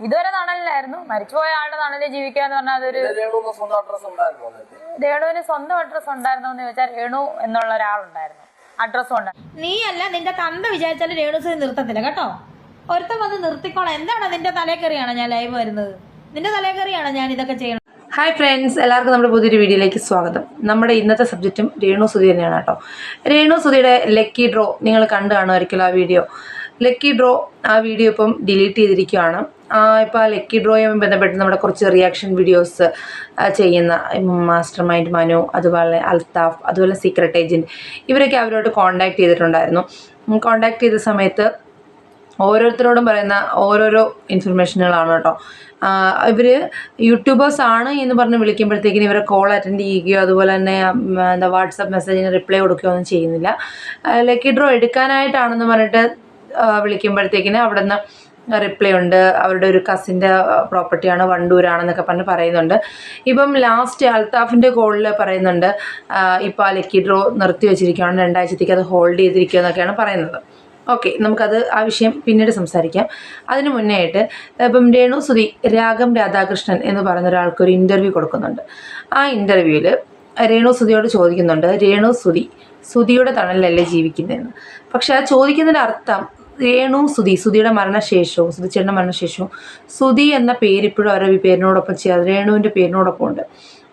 ഇതുവരെ തണലിലായിരുന്നു. മരിച്ചുപോയ ആളുടെ തണലിൽ ജീവിക്കുക എന്ന് പറഞ്ഞാൽ അതൊരു രേണുവിന് സ്വന്തം അഡ്രസ് ഉണ്ടായിരുന്നു എന്ന് ചോദിച്ചാൽ രേണു എന്നുള്ള ഒരാളുണ്ടായിരുന്നു. അഡ്രസ്സും ഉണ്ടായിരുന്നു നീ അല്ല നിന്റെ തന്ത വിചാരിച്ചാലും സി നിർത്തത്തില്ല കേട്ടോ? ഒരുത്തം വന്ന് നിർത്തിക്കോളാം. എന്താണ് നിന്റെ തലേക്കറിയാണ് ഞാൻ ലൈവ് വരുന്നത്? നിന്റെ തലേക്കറിയാണ് ഞാൻ ഇതൊക്കെ ചെയ്യണം ഹായ് ഫ്രണ്ട്സ് എല്ലാവർക്കും നമ്മുടെ പുതിയൊരു വീഡിയോയിലേക്ക് സ്വാഗതം. നമ്മുടെ ഇന്നത്തെ സബ്ജക്റ്റും രേണു സുധി തന്നെയാണ് കേട്ടോ. രേണു സുധിയുടെ ലക്കി ഡ്രോ നിങ്ങൾ കണ്ടു കാണുമായിരിക്കുമല്ലോ ആ വീഡിയോ ലക്കി ഡ്രോ ആ വീഡിയോ ഇപ്പം ഡിലീറ്റ് ചെയ്തിരിക്കുകയാണ് ഇപ്പോൾ ആ ലക്കി ഡ്രോയുമായി ബന്ധപ്പെട്ട് നമ്മുടെ കുറച്ച് റിയാക്ഷൻ വീഡിയോസ് ചെയ്യുന്ന മാസ്റ്റർ മൈൻഡ് മനു അതുപോലെ അൽത്താഫ് അതുപോലെ സീക്രട്ട് ഏജന്റ് ഇവരൊക്കെ അവരോട് കോൺടാക്ട് ചെയ്തിട്ടുണ്ടായിരുന്നു. കോൺടാക്ട് ചെയ്ത സമയത്ത് ഓരോരുത്തരോടും പറയുന്ന ഓരോരോ ഇൻഫർമേഷനുകളാണ് കേട്ടോ. ഇവർ യൂട്യൂബേഴ്സ് ആണ് എന്ന് പറഞ്ഞ് വിളിക്കുമ്പോഴത്തേക്കിന് ഇവരെ കോൾ അറ്റൻഡ് ചെയ്യുകയോ അതുപോലെ തന്നെ എന്താ വാട്സപ്പ് മെസ്സേജിന് റിപ്ലൈ കൊടുക്കുകയോ ഒന്നും ചെയ്യുന്നില്ല. ലക്കി ഡ്രോ എടുക്കാനായിട്ടാണെന്ന് പറഞ്ഞിട്ട് വിളിക്കുമ്പോഴത്തേക്കിന് അവിടെ നിന്ന് റിപ്ലൈ ഉണ്ട്. അവരുടെ ഒരു കസിന്റെ പ്രോപ്പർട്ടിയാണ് വണ്ടൂരാണെന്നൊക്കെ പറഞ്ഞ് പറയുന്നുണ്ട്. ഇപ്പം ലാസ്റ്റ് അൽത്താഫിന്റെ കോളിൽ പറയുന്നുണ്ട് ഇപ്പോൾ ആ ലക്കി ഡ്രോ നിർത്തി വെച്ചിരിക്കുകയാണ്. രണ്ടാഴ്ചത്തേക്ക് അത് ഹോൾഡ് ചെയ്തിരിക്കുക എന്നൊക്കെയാണ് പറയുന്നത്. ഓക്കെ നമുക്കത് ആ വിഷയം പിന്നീട് സംസാരിക്കാം. അതിന് മുന്നേ ആയിട്ട് ഇപ്പം രേണു സുധി രാഗം രാധാകൃഷ്ണൻ എന്ന് പറയുന്ന ഒരാൾക്ക് ഒരു ഇന്റർവ്യൂ കൊടുക്കുന്നുണ്ട്. ആ ഇന്റർവ്യൂവിൽ രേണു സുധിയോട് ചോദിക്കുന്നുണ്ട് രേണു സുധി സുധിയുടെ തണലിലല്ലേ ജീവിക്കുന്നതെന്ന്? പക്ഷെ ആ ചോദിക്കുന്നതിന്റെ അർത്ഥം രേണു സുധി സുധിയുടെ മരണശേഷവും സുധിച്ചേട്ടന്റെ മരണശേഷവും. സുധി എന്ന പേര് ഇപ്പോഴും അവരുടെ പേരിനോടൊപ്പം ചെയ്യാതെ രേണുവിന്റെ പേരിനോടൊപ്പം ഉണ്ട്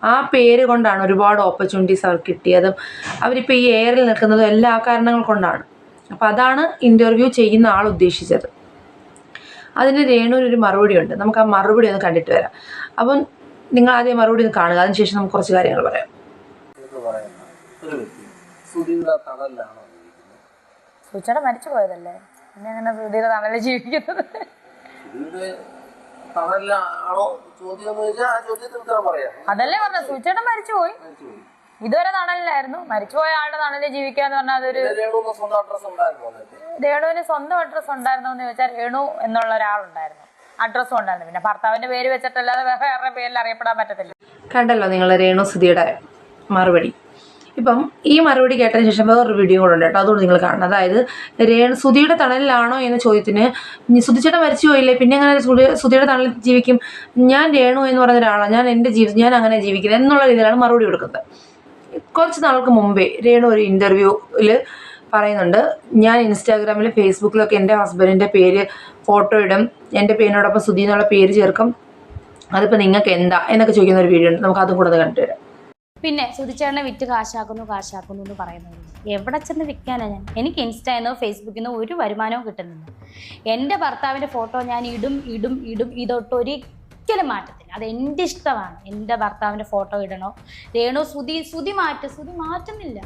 ആ പേര് കൊണ്ടാണ് ഒരുപാട് ഓപ്പർച്യൂണിറ്റീസ് അവർക്ക് കിട്ടിയതും. അവരിപ്പോൾ ഈ എയറിൽ നിൽക്കുന്നതും എല്ലാ കാരണങ്ങൾ കൊണ്ടാണ്. അപ്പോൾ അതാണ് ഇന്റർവ്യൂ ചെയ്യുന്ന ആൾ ഉദ്ദേശിച്ചത്. അതിന് രേണുവിനൊരു മറുപടി ഉണ്ട്. നമുക്ക് ആ മറുപടി ഒന്ന് കണ്ടിട്ട് വരാം. അപ്പം നിങ്ങൾ ആദ്യം മറുപടി ഒന്ന് കാണുക. അതിനുശേഷം നമുക്ക് കുറച്ച് കാര്യങ്ങൾ പറയാം. ഒരു വ്യക്തി സുധിയുടെ മരിച്ചു പോയതല്ലേ? പിന്നെ അങ്ങനെ സുധീര തമല ജീവിക്കുന്നത്? അതല്ലേ പറഞ്ഞ സൂചേട്ടൻ മരിച്ചു പോയി. ഇതുവരെ തണലിലായിരുന്നു. മരിച്ചുപോയ ആളുടെ തണലിൽ ജീവിക്കാന്ന് എന്ന് പറഞ്ഞാൽ അതൊരു രേണുവിന് സ്വന്തം അഡ്രസ് ഉണ്ടായിരുന്നു എന്ന് ചോദിച്ചാൽ രേണു എന്നുള്ള ഒരാളുണ്ടായിരുന്നു. അഡ്രസ്സും ഉണ്ടായിരുന്നു പിന്നെ ഭർത്താവിന്റെ പേര് വെച്ചിട്ടല്ലാതെ വേറെ പേരിൽ അറിയപ്പെടാൻ പറ്റത്തില്ല. കണ്ടല്ലോ നിങ്ങൾ രേണു സുധിയുടെ മറുപടി. ഇപ്പം ഈ മറുപടി കേട്ടതിന് ശേഷം വേറൊരു വീഡിയോ കൂടെ ഉണ്ട് കേട്ടോ അതുകൊണ്ട് നിങ്ങൾ കാണണം. അതായത് രേണു സുധിയുടെ തണലിലാണോ എന്ന ചോദ്യത്തിന് സുധിച്ചേട്ടൻ മരിച്ചു പോയില്ലേ പിന്നെ അങ്ങനെ സുധി സുധിയുടെ തണലിൽ ജീവിക്കും? ഞാൻ രേണു എന്ന് പറഞ്ഞ ഒരാളാണ് ഞാൻ എന്റെ ജീവിതം ഞാൻ അങ്ങനെ ജീവിക്കുന്നത് എന്നുള്ള രീതിയിലാണ് മറുപടി കൊടുക്കുന്നത്. കുറച്ച് നാൾക്ക് മുമ്പേ രേണു ഒരു ഇന്റർവ്യൂവിൽ പറയുന്നുണ്ട് ഞാൻ ഇൻസ്റ്റാഗ്രാമിൽ ഫേസ്ബുക്കിലൊക്കെ എന്റെ ഹസ്ബൻഡിന്റെ പേര് ഫോട്ടോ ഇടും എന്റെ പേരിനോടൊപ്പം സുധി എന്നുള്ള പേര് ചേർക്കും. അതിപ്പോൾ നിങ്ങൾക്ക് എന്താ? എന്നൊക്കെ ചോദിക്കുന്ന ഒരു വീഡിയോ ഉണ്ട്. നമുക്ക് അതും കൂടെ ഒന്ന് കണ്ടിട്ട് വരാം പിന്നെ സുധിച്ചേട്ടനെ വിറ്റ് കാശാക്കുന്നു കാശാക്കുന്നു എന്ന് പറയുന്നത് എവിടെ ചെന്ന് വിൽക്കാനാ ഞാൻ? എനിക്ക് ഇൻസ്റ്റാ എന്നോ ഫേസ്ബുക്കിൽ നിന്നോ ഒരു വരുമാനവും കിട്ടുന്നില്ല. എന്റെ ഭർത്താവിന്റെ ഫോട്ടോ ഞാൻ ഇടും ഇടും ഇടും ഇതൊട്ട് ഒരിക്കലും മാറ്റത്തില്ല. അത് എന്റെ ഇഷ്ടമാണ്. എന്റെ ഭർത്താവിന്റെ ഫോട്ടോ ഇടണോ? രേണു സുതി സുതി മാറ്റ സുതി മാറ്റുന്നില്ല.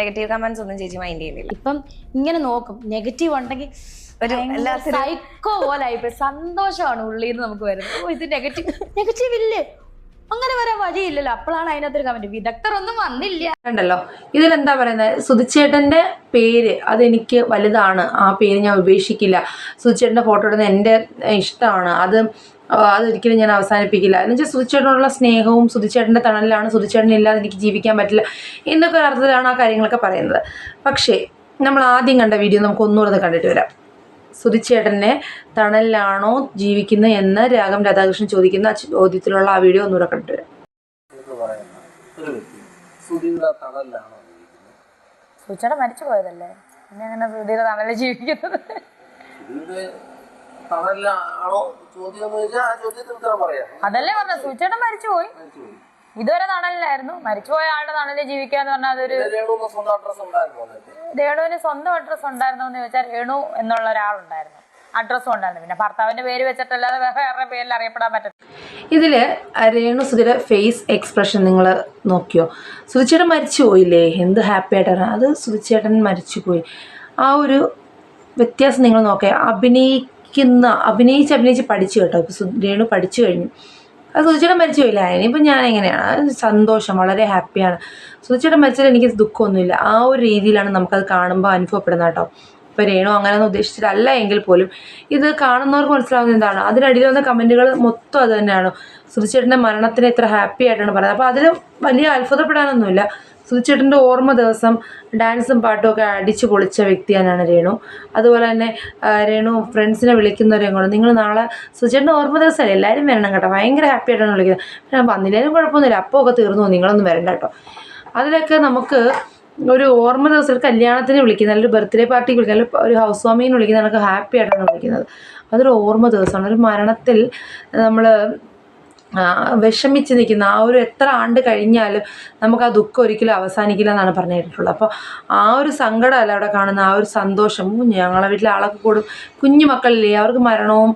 നെഗറ്റീവ് കമന്റ്സ് ഒന്നും ചേച്ചി മൈൻഡ് ചെയ്യുന്നില്ല. ഇപ്പം ഇങ്ങനെ നോക്കും. നെഗറ്റീവ് ഉണ്ടെങ്കിൽ ഒരു സൈക്കോ പോലെ ആയിപ്പോയി സന്തോഷമാണ് ഉള്ളിൽ നിന്ന് നമുക്ക് വരുന്നത്. ഓ ഇത് നെഗറ്റീവ് നെഗറ്റീവ് ഇല്ലേ? അങ്ങനെ വരാൻ വഴിയില്ലല്ലോ. അപ്പോഴാണ് അതിനകത്തൊരു കമന്റ് വിദഗ്ധർ ഒന്നും വന്നില്ല. കണ്ടല്ലോ ഇതിലെന്താ പറയുന്നത്? സുധിച്ചേട്ടന്റെ പേര് അതെനിക്ക് വലുതാണ്. ആ പേര് ഞാൻ ഉപേക്ഷിക്കില്ല. സുധിച്ചേട്ടന്റെ ഫോട്ടോ ഇടുന്നത് എന്റെ ഇഷ്ടമാണ്. അത് അതൊരിക്കലും ഞാൻ അവസാനിപ്പിക്കില്ല. എന്ന് വെച്ചാൽ സുധിച്ചേട്ടനോടുള്ള സ്നേഹവും സുധിച്ചേട്ടന്റെ തണലിലാണ്. സുധിച്ചേട്ടൻ ഇല്ലാതെ എനിക്ക് ജീവിക്കാൻ പറ്റില്ല എന്നൊക്കെ അർത്ഥത്തിലാണ് ആ കാര്യങ്ങളൊക്കെ പറയുന്നത്. പക്ഷേ നമ്മൾ ആദ്യം കണ്ട വീഡിയോ നമുക്ക് ഒന്നുകൂടെ കണ്ടിട്ട് വരാം. സുധിച്ചേട്ടനെ തണലിലാണോ ജീവിക്കുന്നത് എന്ന് രാഗം രാധാകൃഷ്ണൻ ചോദിക്കുന്ന ചോദ്യത്തിലുള്ള ആ വീഡിയോ ഒന്നുകൂടെ കണ്ടുവരാം സുധിയുടെ സൂചിയുടെ മരിച്ചു പോയതല്ലേ? പിന്നെ അങ്ങനെ സുധീര തണലിൽ ജീവിക്കുന്നത്? സുധിയുടെ അതല്ലേ പറഞ്ഞ സൂചിയുടെ മരിച്ചുപോയി മരിച്ചുപോയി ഇതുവരെ തണലിലായിരുന്നു. മരിച്ചുപോയ ആളുടെ തണലിൽ ജീവിക്കുക എന്ന് പറഞ്ഞാൽ അതൊരു രേണുവിന് സ്വന്തം അഡ്രസ് ഉണ്ടായിരുന്നു നേരത്തെ രേണുവിന് സ്വന്തം അഡ്രസ്സ് ഉണ്ടായിരുന്നോ എന്ന് ചോദിച്ചാൽ രേണു എന്നുള്ള ഒരാളുണ്ടായിരുന്നു. അഡ്രസ്സും ഉണ്ടായിരുന്നു പിന്നെ ഭർത്താവിന്റെ പേര് വെച്ചിട്ടല്ലാതെ വേറെ പേരിൽ അറിയപ്പെടാൻ പറ്റത്തില്ല. ഇതിൽ രേണു സുധിയുടെ ഫേസ് എക്സ്പ്രഷൻ നിങ്ങൾ നോക്കിയോ? സുധിച്ചേട്ടൻ മരിച്ചു പോയില്ലേ എന്ത് ഹാപ്പി ആയിട്ടാണ്? അത് സുധിച്ചേട്ടൻ മരിച്ചു പോയി ആ ഒരു വ്യത്യാസം നിങ്ങൾ നോക്കുക അഭിനയിക്കുന്ന അഭിനയിച്ച് അഭിനയിച്ച് പഠിച്ചു കേട്ടോ. രേണു പഠിച്ചു കഴിഞ്ഞു. അത് സുധിച്ചേട്ടൻ മരിച്ചു പോയില്ല ഇനിയിപ്പോൾ ഞാൻ എങ്ങനെയാണ് സന്തോഷം വളരെ ഹാപ്പിയാണ്. സുധിച്ചേട്ടൻ മരിച്ചാൽ എനിക്ക് ദുഃഖമൊന്നുമില്ല. ആ ഒരു രീതിയിലാണ് നമുക്കത് കാണുമ്പോൾ അനുഭവപ്പെടുന്നത് കേട്ടോ. ഇപ്പോൾ രേണു അങ്ങനെയൊന്നും ഉദ്ദേശിച്ചിട്ടല്ല എങ്കിൽ പോലും ഇത് കാണുന്നവർക്ക് മനസ്സിലാവുന്ന എന്താണ്? അതിനടിയിൽ വന്ന കമന്റുകൾ മൊത്തം അത് തന്നെയാണ്. സുധിച്ചേട്ടന്റെ മരണത്തിന് എത്ര ഹാപ്പി ആയിട്ടാണ് പറയുന്നത്. അപ്പോൾ അതിൽ വലിയ അത്ഭുതപ്പെടാനൊന്നുമില്ല. സുധിച്ചേട്ടന്റെ ഓർമ്മ ദിവസം ഡാൻസും പാട്ടും ഒക്കെ അടിച്ചു പൊളിച്ച വ്യക്തിയാണ് രേണു. അതുപോലെ തന്നെ രേണു ഫ്രണ്ട്സിനെ വിളിക്കുന്നവരെയും നിങ്ങൾ നാളെ സുധിച്ചേട്ടന്റെ ഓർമ്മ ദിവസമല്ലേ? എല്ലാവരും വരണം കേട്ടോ. ഭയങ്കര ഹാപ്പി ആയിട്ടാണ് വിളിക്കുന്നത്. ഞാൻ വന്നില്ലേലും കുഴപ്പമൊന്നുമില്ല. അപ്പോൾ ഒക്കെ തീർന്നു. നിങ്ങളൊന്നും വരണ്ട കേട്ടോ. അതിലൊക്കെ നമുക്ക് ഒരു ഓർമ്മ ദിവസം ഒരു കല്യാണത്തിന് വിളിക്കുന്ന അല്ലെങ്കിൽ ബർത്ത്ഡേ പാർട്ടിക്ക് വിളിക്കുന്ന അല്ലെങ്കിൽ ഒരു ഹൗസ് വാമിങ്ങിന് വിളിക്കുന്ന നമുക്ക് ഹാപ്പി ആയിട്ടാണ് വിളിക്കുന്നത്. അതൊരു ഓർമ്മ ദിവസമാണ്. ഒരു മരണത്തിൽ നമ്മൾ വിഷമിച്ച് നിൽക്കുന്ന ആ ഒരു എത്ര ആണ്ട് കഴിഞ്ഞാലും നമുക്ക് ആ ദുഃഖം ഒരിക്കലും അവസാനിക്കില്ല എന്നാണ് പറഞ്ഞു അപ്പോൾ ആ ഒരു സങ്കടമല്ല അവിടെ കാണുന്ന ആ ഒരു സന്തോഷം. ഞങ്ങളെ വീട്ടിലെ ആളൊക്കെ കൂടും. കുഞ്ഞു മക്കളില്ലേ അവർക്ക് മരണവും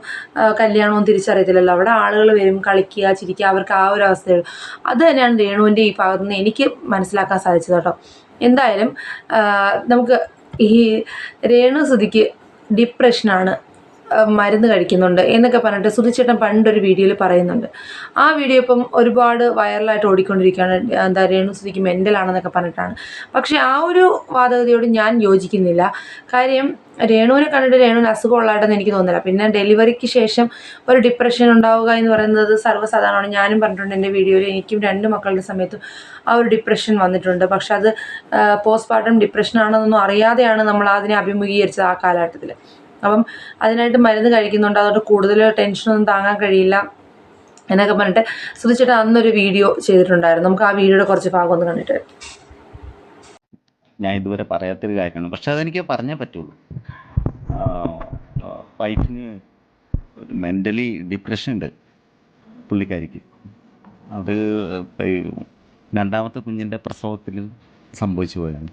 കല്യാണവും തിരിച്ചറിയത്തില്ലല്ലോ. അവിടെ ആളുകൾ വരും കളിക്കുക ചിരിക്കുക അവർക്ക് ആ ഒരു അവസ്ഥയുള്ളൂ. അത് തന്നെയാണ് രേണുവിന്റെ ഈ ഭാഗത്തു നിന്ന് എനിക്ക് മനസ്സിലാക്കാൻ സാധിച്ചത് കേട്ടോ. എന്തായാലും നമുക്ക് ഈ രേണു സുധിക്ക് ഡിപ്രഷനാണ് മരുന്ന് കഴിക്കുന്നുണ്ട് എന്നൊക്കെ പറഞ്ഞിട്ട് സുധിച്ചേട്ടൻ പണ്ടൊരു വീഡിയോയിൽ പറയുന്നുണ്ട്. ആ വീഡിയോ ഇപ്പം ഒരുപാട് വൈറലായിട്ട് ഓടിക്കൊണ്ടിരിക്കുകയാണ്. എന്താ രേണു സുധിക്ക് മെന്റലാണെന്നൊക്കെ പറഞ്ഞിട്ടാണ്. പക്ഷേ ആ ഒരു വാദഗതിയോട് ഞാൻ യോജിക്കുന്നില്ല. കാര്യം രേണുവിനെ കണ്ടിട്ട് രേണുവിന് അസുഖമുള്ളതായിട്ടൊന്നും എനിക്ക് തോന്നുന്നില്ല. പിന്നെ ഡെലിവറിക്ക് ശേഷം ഒരു ഡിപ്രഷൻ ഉണ്ടാവുക എന്ന് പറയുന്നത് സർവസാധാരണമാണ്. ഞാനും പറഞ്ഞിട്ടുണ്ട് എന്റെ വീഡിയോയിൽ എനിക്കും രണ്ട് മക്കളുടെ സമയത്തും ആ ഒരു ഡിപ്രഷൻ വന്നിട്ടുണ്ട്. പക്ഷെ അത് പോസ്റ്റ്മോർട്ടം ഡിപ്രഷൻ ആണെന്നൊന്നും അറിയാതെയാണ് നമ്മൾ അതിനെ അഭിമുഖീകരിച്ചത് ആ കാലഘട്ടത്തിൽ അപ്പം അതിനായിട്ട് മരുന്ന് കഴിക്കുന്നുണ്ട്. അതുകൊണ്ട് കൂടുതൽ ടെൻഷനൊന്നും താങ്ങാൻ കഴിയില്ല എന്നൊക്കെ പറഞ്ഞിട്ട് ശ്രദ്ധിച്ചിട്ട് അന്നൊരു വീഡിയോ ചെയ്തിട്ടുണ്ടായിരുന്നു. നമുക്ക് ആ വീഡിയോയുടെ കുറച്ച് ഭാഗം ഒന്ന് കണ്ടിട്ട് ഞാൻ ഇതുവരെ പറയാത്തൊരു കാര്യമാണ്. പക്ഷെ അതെനിക്ക് പറഞ്ഞേ പറ്റുള്ളൂ. വൈഫിന് മെന്റലി ഡിപ്രഷൻ ഉണ്ട് പുള്ളിക്കാരിക്ക്. അത് രണ്ടാമത്തെ കുഞ്ഞിന്റെ പ്രസവത്തിൽ സംഭവിച്ചു പോയാണ്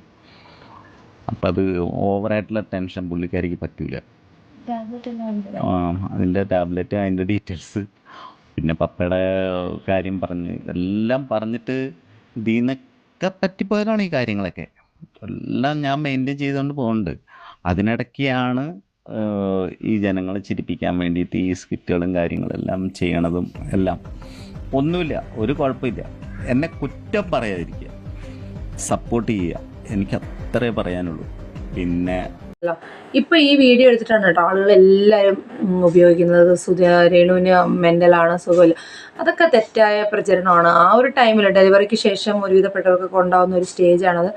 അപ്പം അത് ഓവറായിട്ടുള്ള ടെൻഷൻ പുള്ളിക്കാരിക്ക് പറ്റൂല. ആ, അതിന്റെ ടാബ്ലറ്റ് അതിന്റെ ഡീറ്റെയിൽസ്. പിന്നെ പപ്പയുടെ കാര്യം പറഞ്ഞ് എല്ലാം പറഞ്ഞിട്ട് ദീനൊക്കെ പറ്റിപ്പോയതാണ് ഈ കാര്യങ്ങളൊക്കെ. എല്ലാം ഞാൻ മെയിന്റെയിൻ ചെയ്തുകൊണ്ട് പോകുന്നുണ്ട് അതിനിടയ്ക്കാണ് ഈ ജനങ്ങളെ ചിരിപ്പിക്കാൻ വേണ്ടിയിട്ട് ഈ സ്കിറ്റുകളും കാര്യങ്ങളെല്ലാം ചെയ്യണതും എല്ലാം. ഒന്നുമില്ല ഒരു കുഴപ്പമില്ല. എന്നെ കുറ്റം പറയാതിരിക്കുക. സപ്പോർട്ട് ചെയ്യുക. എനിക്ക് അത്രേ പറയാനുള്ളൂ. പിന്നെ ഇപ്പൊ ഈ വീഡിയോ എടുത്തിട്ടാണ് കേട്ടോ ഉം, ഉപയോഗിക്കുന്നത്. സുധ രേണുവിന് മെന്റലാണ് സുഖമില്ല. അതൊക്കെ തെറ്റായ പ്രചരണമാണ്. ആ ഒരു ടൈമിൽ ഡെലിവറിക്ക് ശേഷം ഒരുവിധപ്പെട്ടവർക്ക് ഉണ്ടാകുന്ന ഒരു സ്റ്റേജാണത്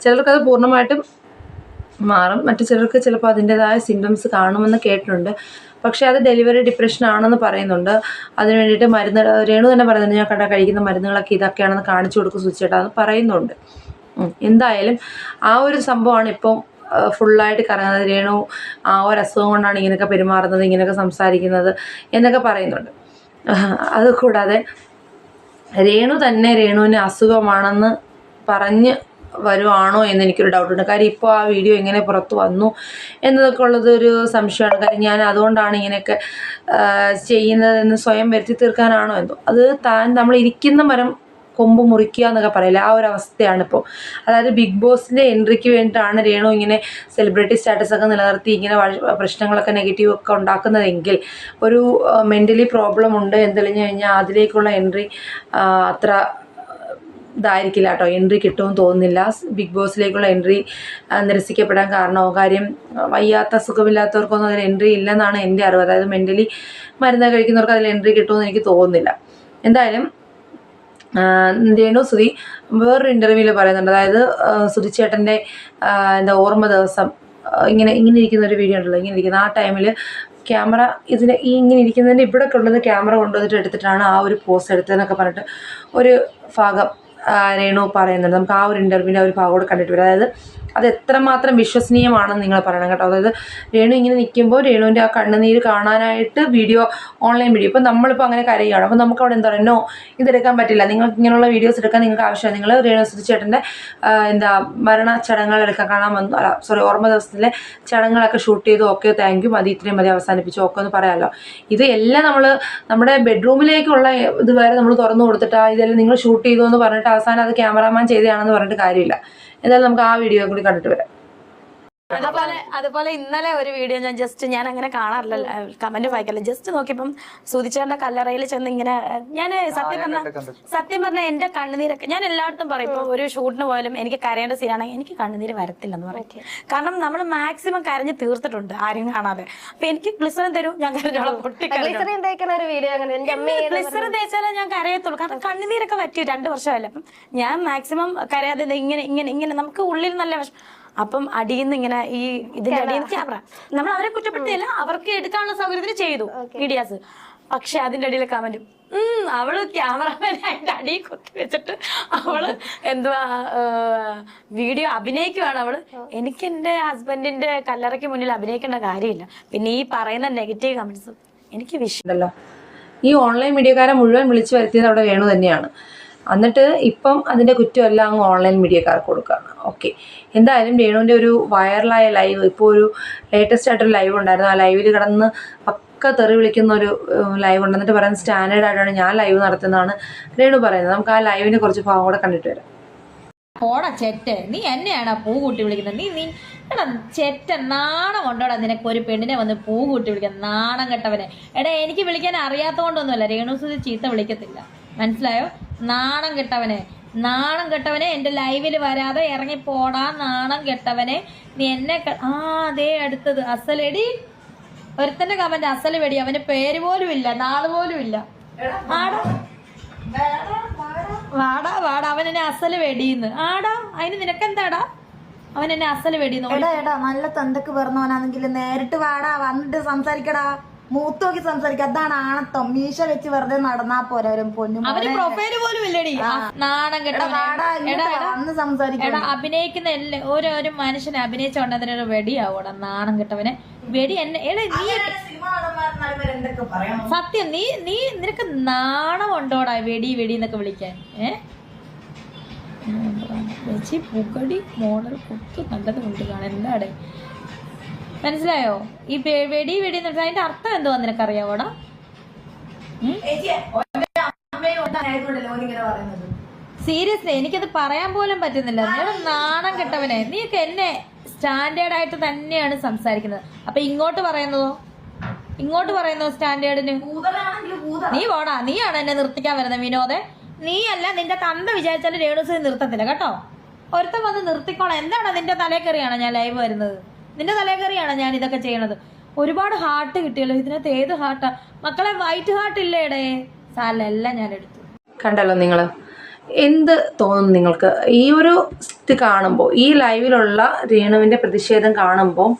ചിലർക്കത് പൂർണമായിട്ടും മാറും. മറ്റു ചിലർക്ക് ചിലപ്പോൾ അതിന്റെതായ സിംറ്റംസ് കാണുമെന്ന് കേട്ടിട്ടുണ്ട്. പക്ഷേ അത് ഡെലിവറി ഡിപ്രഷൻ ആണെന്ന് പറയുന്നുണ്ട്. അതിന് വേണ്ടിയിട്ട് മരുന്ന് രേണു തന്നെ പറയുന്നുണ്ട് ഞാൻ കണ്ട കഴിക്കുന്ന മരുന്നുകളൊക്കെ ഇതൊക്കെയാണെന്ന് കാണിച്ചു കൊടുക്കും സൂചിച്ചേട്ടാന്ന് പറയുന്നുണ്ട്. എന്തായാലും ആ ഒരു സംഭവമാണ് ഇപ്പം ഫുള്ളായിട്ട് കറങ്ങുന്നത് രേണു ആ ഒരു അസുഖം കൊണ്ടാണ് ഇങ്ങനെയൊക്കെ പെരുമാറുന്നത് ഇങ്ങനെയൊക്കെ സംസാരിക്കുന്നത് എന്നൊക്കെ പറയുന്നുണ്ട്. അതുകൂടാതെ രേണു തന്നെ രേണുവിന് അസുഖമാണെന്ന് പറഞ്ഞ് വരുവാണോ എന്ന് എനിക്കൊരു ഡൗട്ടുണ്ട് കാര്യം ഇപ്പോൾ ആ വീഡിയോ എങ്ങനെ പുറത്ത് വന്നു എന്നതൊക്കെ ഉള്ളതൊരു സംശയമാണ്. കാര്യം ഞാൻ അതുകൊണ്ടാണ് ഇങ്ങനെയൊക്കെ ചെയ്യുന്നതെന്ന് സ്വയം വരുത്തി തീർക്കാനാണോ എന്തോ. അത് താൻ നമ്മൾ ഇരിക്കുന്ന മരം കൊമ്പ് മുറിക്കുക എന്നൊക്കെ പറയില്ല? ആ ഒരു അവസ്ഥയാണ് ഇപ്പോൾ അതായത് ബിഗ് ബോസിന്റെ എൻട്രിക്ക് വേണ്ടിയിട്ടാണ് രേണു ഇങ്ങനെ സെലിബ്രിറ്റി സ്റ്റാറ്റസൊക്കെ നിലനിർത്തി ഇങ്ങനെ പ്രശ്നങ്ങളൊക്കെ നെഗറ്റീവ് ഒക്കെ ഉണ്ടാക്കുന്നതെങ്കിൽ ഒരു മെന്റലി പ്രോബ്ലം ഉണ്ട് എന്ന് തെളിഞ്ഞു കഴിഞ്ഞാൽ അതിലേക്കുള്ള എൻട്രി അത്ര ഇതായിരിക്കില്ല കേട്ടോ. എൻട്രി കിട്ടുമെന്ന് തോന്നുന്നില്ല. ബിഗ് ബോസിലേക്കുള്ള എൻട്രി നിരസിക്കപ്പെടാൻ കാരണമോ കാര്യം വയ്യാത്ത സുഖമില്ലാത്തവർക്കൊന്നും അതിൽ എൻട്രി ഇല്ലെന്നാണ് എന്റെ അറിവ്. അതായത് മെന്റലി മരുന്ന് കഴിക്കുന്നവർക്ക് അതിൽ എൻട്രി കിട്ടുമെന്ന് എനിക്ക് തോന്നുന്നില്ല. എന്തായാലും രേണു സുതി വേറൊരു ഇന്റർവ്യൂവിൽ പറയുന്നുണ്ട്. അതായത് ആ, സുധി ചേട്ടന്റെ എന്താ ഓർമ്മ ദിവസം ഇങ്ങനെ ഇങ്ങനെ ഇരിക്കുന്ന ഒരു വീഡിയോ ഉണ്ടല്ലോ ഇങ്ങനെ ഇരിക്കുന്ന ആ ടൈമിൽ ക്യാമറ ഇതിന് ഈ ഇങ്ങനെ ഇരിക്കുന്നതിന്റെ ഇവിടെ കൊണ്ടുവന്ന് ക്യാമറ കൊണ്ടുവന്നിട്ട് എടുത്തിട്ടാണ് ആ ഒരു പോസ് എടുത്തതെന്നൊക്കെ പറഞ്ഞിട്ട് ഒരു ഭാഗം രേണു പറയുന്നുണ്ട്. നമുക്ക് ആ ഒരു ഇന്റർവ്യൂവിന്റെ ആ ഒരു ഭാഗം കൂടെ കണ്ടിട്ട് വരാം. അതായത് അത് എത്രമാത്രം വിശ്വസനീയമാണെന്ന് നിങ്ങൾ പറയണം കേട്ടോ. അതായത് രേണു ഇങ്ങനെ നിൽക്കുമ്പോൾ രേണുവിന്റെ ആ കണ്ണുനീര് കാണാനായിട്ട് വീഡിയോ ഓൺലൈൻ വീഡിയോ. ഇപ്പം നമ്മളിപ്പോൾ അങ്ങനെ കരയുകയാണ്. അപ്പോൾ നമുക്ക് അവിടെ എന്താ പറയുക നോ ഇതെടുക്കാൻ പറ്റില്ല. നിങ്ങൾക്ക് ഇങ്ങനെയുള്ള വീഡിയോസ് എടുക്കാൻ നിങ്ങൾക്ക് ആവശ്യമാണ് നിങ്ങൾ രേണു സുധിച്ചേട്ടന്റെ എന്താ മരണ ചടങ്ങുകൾ എടുക്കാൻ കാണാൻ വന്നു. അല്ല സോറി ഓർമ്മ ദിവസത്തിലെ ചടങ്ങുകളൊക്കെ ഷൂട്ട് ചെയ്തു. ഓക്കെ താങ്ക് യു മതി ഇത്രയും മതി അവസാനിപ്പിച്ചു. ഓക്കെ എന്ന് പറയാമല്ലോ ഇത് എല്ലാം നമ്മൾ നമ്മുടെ ബെഡ്റൂമിലേക്കുള്ള ഇത് വരെ നമ്മൾ തുറന്നു കൊടുത്തിട്ട് ഇതെല്ലാം നിങ്ങൾ ഷൂട്ട് ചെയ്തു എന്ന് പറഞ്ഞിട്ട് അവസാനം അത് ക്യാമറാമാൻ ചെയ്തതാണെന്ന് പറഞ്ഞിട്ട് കാര്യമില്ല. എന്തായാലും നമുക്ക് ആ വീഡിയോ കൂടി കണ്ടിട്ട് വരാം. അതുപോലെ അതുപോലെ ഇന്നലെ ഒരു വീഡിയോ ഞാൻ ജസ്റ്റ് ഞാൻ അങ്ങനെ കാണാറില്ല കമന്റ് വായിക്കല്ല ജസ്റ്റ് നോക്കിയപ്പം സുതിച്ചേട്ടന്റെ കല്ലറയിൽ ചെന്ന് ഇങ്ങനെ ഞാൻ സത്യം പറഞ്ഞ സത്യം പറഞ്ഞ എന്റെ കണ്ണുനീരൊക്കെ ഞാൻ എല്ലായിടത്തും പറയും ഇപ്പൊ ഒരു ഷൂട്ടിന് പോയാലും എനിക്ക് കരയേണ്ട സീനാണെങ്കിൽ എനിക്ക് കണ്ണുനീര് വരത്തില്ലെന്ന് പറയും. കാരണം നമ്മൾ മാക്സിമം കരഞ്ഞ് തീർത്തിട്ടുണ്ട് ആരും കാണാതെ. അപ്പൊ എനിക്ക് ഗ്ലിസറിൻ തരും ഞാൻ കരഞ്ഞോളാം ഗ്ലിസറിൻ തേച്ചാലേ ഞാൻ കരയത്തുള്ളൂ. കാരണം കണ്ണുനീരൊക്കെ പറ്റി രണ്ടു വർഷമല്ല അപ്പം ഞാൻ മാക്സിമം കരയാതെ ഇങ്ങനെ ഇങ്ങനെ ഇങ്ങനെ നമുക്ക് ഉള്ളിൽ നല്ല വിഷം അപ്പം അടിയിൽ നിന്ന് ഇങ്ങനെ ഈ ഇതിന്റെ അടിയിൽ നിന്ന് ക്യാമറ. നമ്മൾ അവരെ കുറ്റപ്പെടുത്തിയല്ല അവർക്ക് എടുക്കാനുള്ള സൗകര്യത്തിന് ചെയ്തു മീഡിയാസ് പക്ഷെ അതിന്റെ അടിയിലെ കമന്റ് ഉം അവൾ ക്യാമറമാൻ അതിന്റെ അടിയിൽ കുത്തി വെച്ചിട്ട് അവൾ എന്തുവാ വീഡിയോ അഭിനയിക്കുവാണ് അവൾ. എനിക്ക് എന്റെ ഹസ്ബൻഡിന്റെ കല്ലറയ്ക്ക് മുന്നിൽ അഭിനയിക്കേണ്ട കാര്യമില്ല. പിന്നെ ഈ പറയുന്ന നെഗറ്റീവ് കമന്റ്സ് എനിക്ക് വിഷയമല്ലോ ഈ ഓൺലൈൻ മീഡിയക്കാരെ മുഴുവൻ വിളിച്ചു വരുത്തിയത് അവിടെ വേണു തന്നെയാണ്. എന്നിട്ട് ഇപ്പം അതിന്റെ കുറ്റമെല്ലാം അങ്ങ് ഓൺലൈൻ മീഡിയക്കാർക്ക് കൊടുക്കുകയാണ്. ഓക്കെ എന്തായാലും രേണുവിന്റെ ഒരു വൈറലായ ലൈവ് ഇപ്പോൾ ഒരു ലേറ്റസ്റ്റ് ആയിട്ടൊരു ലൈവ് ഉണ്ടായിരുന്നു. ആ ലൈവിൽ കിടന്ന് പക്ക തെറി വിളിക്കുന്ന ഒരു ലൈവ് ഉണ്ട്. എന്നിട്ട് പറയുന്നത് സ്റ്റാൻഡേർഡ് ആയിട്ടാണ് ഞാൻ ലൈവ് നടത്തുന്നതാണ്. രേണു പറയുന്നത്. നമുക്ക് ആ ലൈവിനെ കുറച്ച് ഭാഗം കൂടെ കണ്ടിട്ട് വരാം. പോടാ ചെറ്റ്. നീ എന്നെയാണ് പൂ കൂട്ടി വിളിക്കുന്നത്. നീ നീ എടാ ചെറ്റ നാണം കൊണ്ടോടാ നിനക്ക് ഒരു പെണ്ണിനെ വന്ന് പൂ കൂട്ടി വിളിക്കാൻ. നാണം കെട്ടവനെ. എടാ എനിക്ക് വിളിക്കാൻ അറിയാത്തതുകൊണ്ടൊന്നുമല്ല. രേണുസുതി ചീത്ത വിളിക്കത്തില്ല. മനസ്സിലായോ? നാണം കെട്ടവനെ. നാണം കെട്ടവനെ എന്റെ ലൈവിൽ വരാതെ ഇറങ്ങി പോടാ നാണം കെട്ടവനെ. നീ എന്നെ ആ അതേ അടുത്തത്. അസലെടി. ഒരുത്തന്റെ കമന്റ് അസൽ വെടി. അവന് പേര് പോലും ഇല്ല നാൾ പോലും ഇല്ല. ആടാ. വാടാ വാടാ. അവൻ എന്നെ അസൽ വെടിയെന്ന് ആടാ അതിന് നിനക്കെന്താടാ? അവൻ എന്നെ അസൽ വെടിയെന്ന് എടാ എടാ നല്ല തന്തക്ക് പറഞ്ഞവനാണെങ്കിൽ നേരിട്ട് വാടാ വന്നിട്ട് സംസാരിക്കടാ. മൂത്ത് നോക്കി സംസാരിക്ക. അതാണ് ആണത്തം. മീശ വെച്ച് വെറുതെ നടന്നാ പോരാ ഒരു പൊന്നു പ്രൊഫൈൽ പോലും ഇല്ലടി. നാണം സംസാരിക്ക അഭിനയിക്കുന്ന എല്ലാ ഓരോ ഒരു മനുഷ്യനെ അഭിനയിച്ചോണ്ട് അതിനൊരു വെടിയാവൂടാ നാണം കെട്ടവനെ. വെടി എന്നെ എടാ നീ സത്യം നീ നീ നിനക്ക് നാണം ഉണ്ടോടാ വെടി വെടി എന്നൊക്കെ വിളിക്കാൻ? ഏഹ് വെച്ചി പുകടി മോഡൽ കുത്ത് നല്ലത് കൊണ്ട് കാണാൻ. എന്താടെ? മനസ്സിലായോ? ഈ വെടി വെടി എന്ന് പറഞ്ഞാൽ അതിന്റെ അർത്ഥം എന്തുവാ നിനക്കറിയാവോടാ സീരിയസ്ലി എനിക്കത് പറയാൻ പോലും പറ്റുന്നില്ല. നിങ്ങൾ നാണം കെട്ടവനെ. നീക്ക് എന്നെ സ്റ്റാൻഡേർഡ് ആയിട്ട് തന്നെയാണ് സംസാരിക്കുന്നത്. അപ്പൊ ഇങ്ങോട്ട് പറയുന്നതോ? ഇങ്ങോട്ട് പറയുന്നോ സ്റ്റാൻഡേർഡിന്? നീ പോടാ. നീയാണ് എന്നെ നിർത്തിക്കാൻ വരുന്നത് വിനോദെ. നീയല്ല നിന്റെ തന്ത വിചാരിച്ചാലും രേണുസ് നിർത്തത്തില്ല കേട്ടോ? ഒരുത്തം വന്ന് നിർത്തിക്കോളാം. എന്താണ് നിന്റെ തലേ കയറിയാണോ ഞാൻ ലൈവ് വരുന്നത്? നിന്റെ തലേക്കറിയാണ് ഞാൻ ഇതൊക്കെ ചെയ്യണത്. ഒരുപാട് ഹാർട്ട് കിട്ടിയല്ലോ. ഇതിനകത്ത് ഏത് ഹാർട്ടാ മക്കളെ വൈറ്റ് ഹാർട്ട് ഇല്ലേടേ. സാലെല്ലാം ഞാൻ എടുത്തു. കണ്ടല്ലോ നിങ്ങൾ എന്ത് തോന്നുന്നു നിങ്ങൾക്ക്? ഈ ഒരു ഇത് കാണുമ്പോൾ ഈ ലൈവിലുള്ള രേണുവിന്റെ പ്രതിഷേധം കാണുമ്പോൾ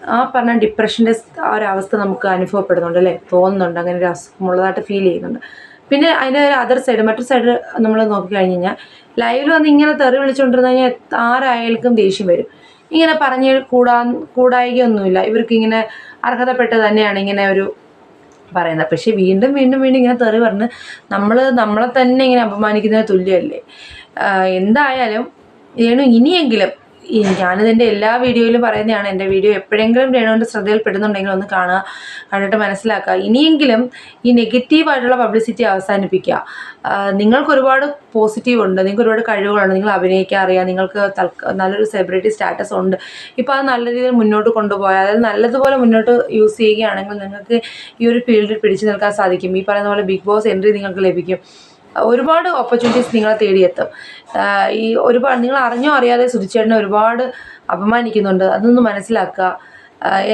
ആ പറഞ്ഞ ഡിപ്രഷന്റെ ആ ഒരു അവസ്ഥ നമുക്ക് അനുഭവപ്പെടുന്നുണ്ട് അല്ലേ? തോന്നുന്നുണ്ട്. അങ്ങനെ ഒരു അസുഖമുള്ളതായിട്ട് ഫീൽ ചെയ്യുന്നുണ്ട്. പിന്നെ അതിന്റെ ഒരു അതർ സൈഡ് മറ്റൊരു സൈഡ് നമ്മൾ നോക്കിക്കഴിഞ്ഞ് കഴിഞ്ഞാൽ ലൈവിൽ വന്ന് ഇങ്ങനെ തെറി വിളിച്ചുകൊണ്ടിരുന്നു കഴിഞ്ഞാൽ ആരായാലും ദേഷ്യം വരും. ഇങ്ങനെ പറഞ്ഞ് കൂടാ കൂടായികയൊന്നുമില്ല. ഇവർക്ക് ഇങ്ങനെ അർഹതപ്പെട്ട് തന്നെയാണ് ഇങ്ങനെ ഒരു പറയുന്നത്. പക്ഷെ വീണ്ടും വീണ്ടും വീണ്ടും ഇങ്ങനെ തെറി പറഞ്ഞ് നമ്മൾ നമ്മളെ തന്നെ ഇങ്ങനെ അപമാനിക്കുന്നതിന് തുല്യമല്ലേ? എന്തായാലും രേണു ഇനിയെങ്കിലും ഈ ഞാനിതിന്റെ എല്ലാ വീഡിയോയിലും പറയുന്നതാണ് എന്റെ വീഡിയോ എപ്പോഴെങ്കിലും രേണുവിന്റെ ശ്രദ്ധയിൽപ്പെടുന്നുണ്ടെങ്കിൽ ഒന്ന് കാണുക കണ്ടിട്ട് മനസ്സിലാക്കുക. ഇനിയെങ്കിലും ഈ നെഗറ്റീവായിട്ടുള്ള പബ്ലിസിറ്റി അവസാനിപ്പിക്കുക. നിങ്ങൾക്ക് ഒരുപാട് പോസിറ്റീവ് ഉണ്ട് നിങ്ങൾക്ക് ഒരുപാട് കഴിവുകളുണ്ട് നിങ്ങൾ അഭിനയിക്കാൻ അറിയാം നിങ്ങൾക്ക് നല്ലൊരു സെലിബ്രിറ്റി സ്റ്റാറ്റസ് ഉണ്ട്. ഇപ്പോൾ അത് നല്ല രീതിയിൽ മുന്നോട്ട് കൊണ്ടുപോയാൽ അതായത് നല്ലതുപോലെ മുന്നോട്ട് യൂസ് ചെയ്യുകയാണെങ്കിൽ നിങ്ങൾക്ക് ഈ ഒരു ഫീൽഡിൽ പിടിച്ചു നിൽക്കാൻ സാധിക്കും. ഈ പറയുന്ന പോലെ ബിഗ് ബോസ് എൻട്രി നിങ്ങൾക്ക് ലഭിക്കും. ഒരുപാട് ഓപ്പർച്യൂണിറ്റീസ് നിങ്ങളെ തേടിയെത്തും. ഈ ഒരുപാട് നിങ്ങൾ അറിഞ്ഞോ അറിയാതെ സുധിച്ചേട്ടനെ ഒരുപാട് അപമാനിക്കുന്നുണ്ട്. അതൊന്ന് മനസ്സിലാക്കുക.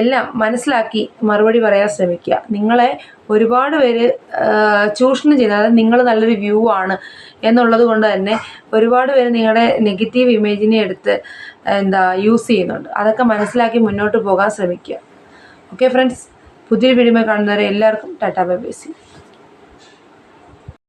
എല്ലാം മനസ്സിലാക്കി മറുപടി പറയാൻ ശ്രമിക്കുക. നിങ്ങളെ ഒരുപാട് പേര് ചൂഷണം ചെയ്യുന്നത് അതായത് നിങ്ങൾ നല്ലൊരു വ്യൂ ആണ് എന്നുള്ളത് കൊണ്ട് തന്നെ ഒരുപാട് പേര് നിങ്ങളുടെ നെഗറ്റീവ് ഇമേജിനെ എടുത്ത് എന്താ യൂസ് ചെയ്യുന്നുണ്ട്. അതൊക്കെ മനസ്സിലാക്കി മുന്നോട്ട് പോകാൻ ശ്രമിക്കുക. Okay friends. പുതിയൊരു വീഡിയോ കാണുന്നവരെ എല്ലാവർക്കും ടാറ്റാ ബൈ ബൈ സി.